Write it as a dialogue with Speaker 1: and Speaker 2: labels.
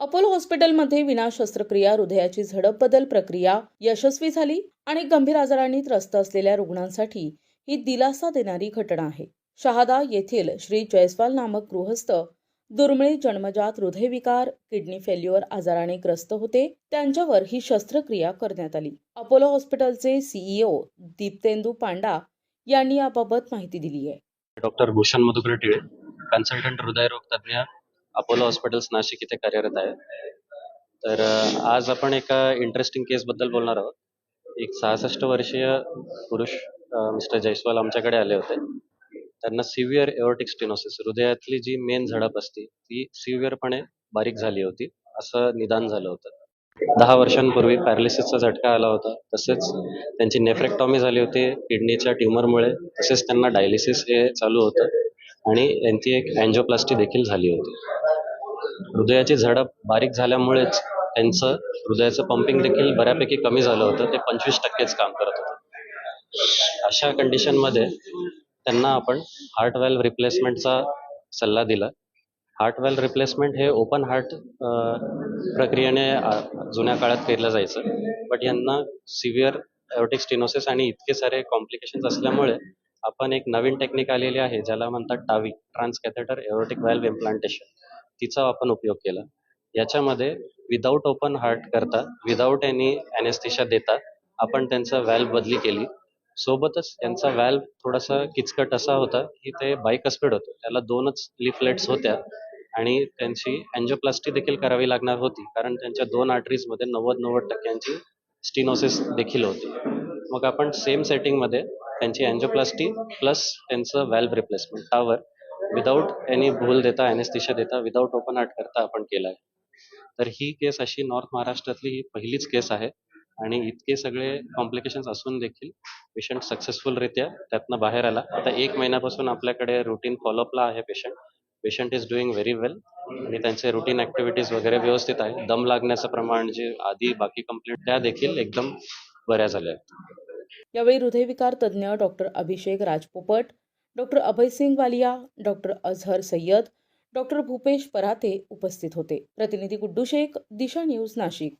Speaker 1: Apollo हॉस्पिटलमध्ये विना शस्त्रक्रिया हृदयाची झडप बदल प्रक्रिया यशस्वी झाली आणि गंभीर आजारांनी त्रस्त असलेल्या रुग्णांसाठी ही दिलासा देणारी घटना आहे. शहादा येथील श्री जयस्वाल नामक गृहस्थ दुर्मिळ जन्मजात हृदयविकार किडनी फेल्युअर आजाराने ग्रस्त होते. त्यांच्यावर ही शस्त्रक्रिया करण्यात आली. अपोलो हॉस्पिटलचे सीईओ दीप्तेंदू पांडा यांनी याबाबत माहिती दिली आहे.
Speaker 2: डॉक्टर भूषण मधुकर टिळे कन्सल्टंट हृदयरोग तज्ज्ञ अपोलो हॉस्पिटल्स नाशिक इथे कार्यरत आहे तर आज आपण एका इंटरेस्टिंग केसबद्दल बोलणार आहोत. एक सहासष्ट वर्षीय पुरुष मिस्टर जयस्वाल आमच्याकडे आले होते. त्यांना सिव्हिअर एओर्टिक स्टेनोसिस हृदयातली जी मेन झडप असते ती सिव्हिअरपणे बारीक झाली होती असं निदान झालं होतं. दहा वर्षांपूर्वी पॅरालिसिसचा झटका आला होता. तसेच त्यांची नेफ्रेक्टॉमी झाली होती किडनीच्या ट्युमरमुळे. तसेच त्यांना डायलिसिस हे चालू होतं. आणि त्यांची एक अँजिओप्लास्टी देखील झाली होती. हृदयाची झडप बारीक झाल्यामुळेच त्यांचं हृदयाचं पंपिंग देखील बऱ्यापैकी कमी झालं होतं. ते पंचवीस टक्केच काम करत होतं. अशा कंडिशनमध्ये त्यांना आपण हार्ट व्हॅल्व रिप्लेसमेंटचा सल्ला दिला. हार्ट व्हॅल्व रिप्लेसमेंट हे ओपन हार्ट प्रक्रियेने जुन्या काळात केलं जायचं. बट यांना सिव्हिअर एरोटिक स्टिनोसिस आणि इतके सारे कॉम्प्लिकेशन्स असल्यामुळे आपण एक नवीन टेक्निक आलेली आहे ज्याला म्हणतात TAVI transcatheter aortic valve implantation तिचा आपण उपयोग केला. याच्यामध्ये विदाऊट ओपन हार्ट करता विदाऊट एनी अनेस्थिशा देता आपण त्यांचा व्हॅल्व बदली केली. सोबतच त्यांचा व्हॅल्व थोडासा किचकट असा होता की ते बायकस्पेड होतं. त्याला दोनच लिफलेट्स होत्या आणि त्यांची अँजिओप्लास्टी देखील करावी लागणार होती कारण त्यांच्या दोन आर्टरीजमध्ये नव्वद नव्वद टक्क्यांची स्टिनोसिस देखील होती. मग आपण सेम सेटिंगमध्ये त्यांची अँजिओप्लास्टी प्लस त्यांचं valve replacement TAVR without any भूल देता एनेस्थिशा देता विदाऊट ओपन हार्ट करता आपण केलं आहे तर ही केस अशी नॉर्थ महाराष्ट्रातली ही पहिलीच केस आहे आणि इतके सगळे कॉम्प्लिकेशन्स असून देखील पेशंट सक्सेसफुलरित्या त्यातनं बाहेर आला. आता एक महिन्यापासून आपल्याकडे रुटीन फॉलोअपला आहे patient patient is doing very well आणि त्यांचे रुटीन ॲक्टिव्हिटीज वगैरे व्यवस्थित आहे दम लागण्याचं प्रमाण जे आधी बाकी कंप्लेंट त्या देखील एकदम बऱ्या झाल्या आहेत.
Speaker 1: यावेळी हृदयविकार तज्ज्ञ doctor Abhishek Rajpopat doctor Abhaysingh Walia doctor Azhar Sayyad doctor Bhupesh Parate उपस्थित होते. प्रतिनिधी गुड्डू शेख दिशा न्यूज नाशिक.